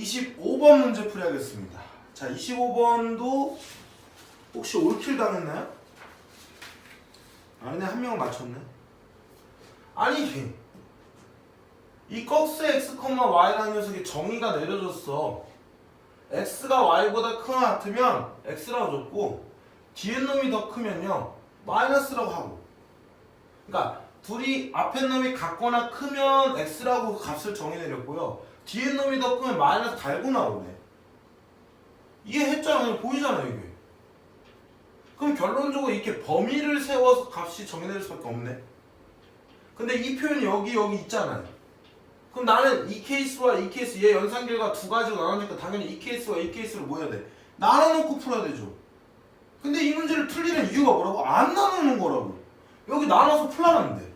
25번 문제 풀이하겠습니다. 자, 25번도 혹시 올킬 당했나요? 아니네, 한 명은 맞췄네. 아니, 이 꺽스 x, y라는 녀석이 정의가 내려졌어. x가 y보다 크거나 같으면 x라고 줬고 뒤에 놈이 더 크면요 마이너스라고 하고 그러니까 둘이 앞에 놈이 같거나 크면 x라고 값을 정의 내렸고요 뒤에 놈이 더 크면 마이너스 달고 나오네 이해했잖아 그냥 보이잖아 이게 그럼 결론적으로 이렇게 범위를 세워서 값이 내릴 수밖에 없네 근데 이 표현이 여기 여기 있잖아요 그럼 나는 이 케이스와 이 케이스 얘 연산 결과 두 가지로 나누니까 당연히 이 케이스와 이 케이스를 뭐 해야 돼? 나눠놓고 풀어야 되죠. 근데 이 문제를 풀리는 이유가 뭐라고? 안 나누는 거라고. 여기 나눠서 풀라는데.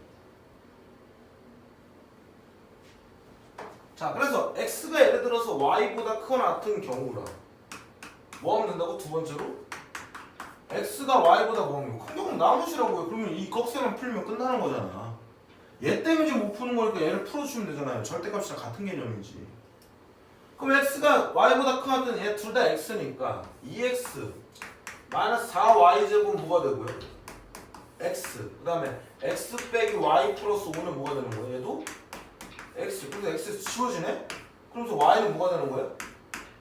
자, 그래서 x가 예를 들어서 y보다 크거나 같은 경우라. 뭐 하면 된다고? 두 번째로? x가 y보다 뭐 하면 큰 경우는 나누시라고요. 그러면 이 꺽쇠만 풀면 끝나는 거잖아. 얘 때문에 지금 못 푸는 거니까 얘를 풀어주면 되잖아요. 절대값이랑 같은 개념이지. 그럼 x가 y보다 크든 얘 둘 다 x니까 2x 마이너스 4y 제곱은 뭐가 되고요? x 그 다음에 x 빼기 y 플러스 5는 뭐가 되는 거예요? 얘도 x 그래서 x 지워지네? 그러면서 y는 뭐가 되는 거예요?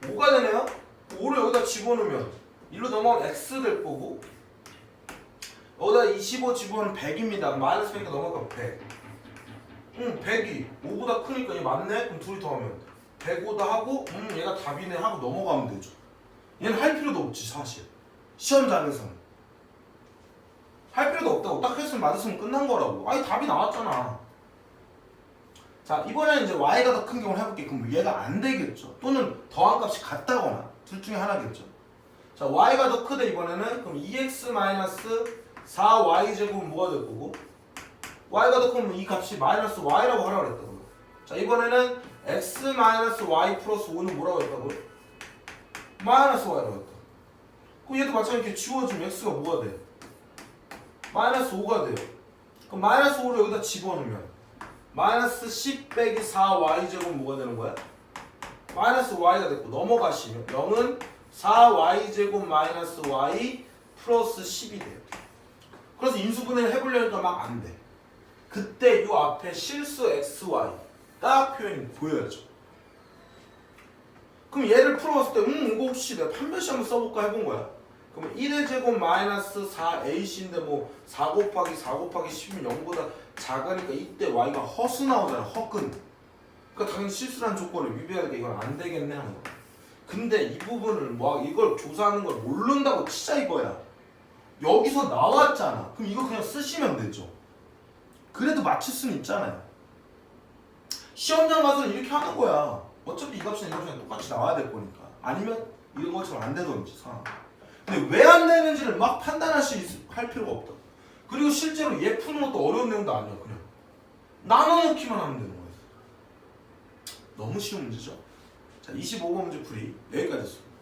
5가 되네요? 5를 여기다 집어넣으면 일로 넘어가면 x 될 거고 여기다 25 집어넣으면 100입니다. 마이너스 100이니까 넘어가면 100 응, 100이 5보다 크니까 얘 맞네? 그럼 둘이 더하면 105다 하고 음 얘가 답이네 하고 넘어가면 되죠. 얘는 할 필요도 없지 사실. 시험장에서는. 할 필요도 없다고 딱 했으면 맞았으면 끝난 거라고. 아니 답이 나왔잖아. 자 이번에는 이제 y가 더 큰 경우를 해볼게. 그럼 얘가 안 되겠죠. 또는 더한 값이 같다거나 둘 중에 하나겠죠. 자 y가 더 크다 이번에는 그럼 2x 마이너스 4y 제곱은 뭐가 될 거고 y가 더 크면 이 값이 마이너스 y라고 하라고 그랬다고요. 자 이번에는 x 마이너스 y 플러스 5는 뭐라고 했다고요? 마이너스 y라고 했다. 그럼 얘도 마찬가지로 이렇게 지워주면 x가 뭐가 돼? 마이너스 5가 돼요. 그럼 마이너스 5를 여기다 집어넣으면 마이너스 10 빼기 4y 제곱은 뭐가 되는 거야? 마이너스 y가 됐고 넘어가시면 0은 4y 제곱 마이너스 y 플러스 10이 돼요. 그래서 인수분해를 해보려니까 막 안 돼. 그때 요 앞에 실수 xy 딱 표현이 보여야죠. 그럼 얘를 풀어봤을 때, 음, 이거 혹시 내가 판별시 한번 써볼까 해본 거야. 그러면 1의 제곱 마이너스 4ac인데 뭐4 곱하기 4 곱하기 10은 0보다 작으니까 이때 y가 허수 나오잖아, 허근. 그러니까 당연히 실수란 조건을 돼. 이건 안 되겠네 하는 거야. 근데 이 부분을 뭐 이걸 조사하는 걸 모른다고 치자 이거야. 여기서 나왔잖아. 그럼 이거 그냥 쓰시면 되죠. 그래도 맞출 수는 있잖아요. 시험장 가서는 이렇게 하는 거야. 어차피 이 값이랑 이 값이랑 똑같이 나와야 될 거니까. 아니면 이런 것처럼 안 되던지 상황. 근데 왜 안 되는지를 막 판단할 수 있, 할 필요가 없다. 그리고 실제로 얘 푸는 것도 어려운 내용도 아니야. 그냥 나눠놓기만 하면 되는 거예요. 너무 쉬운 문제죠. 자, 25번 문제 풀이 여기까지 했습니다.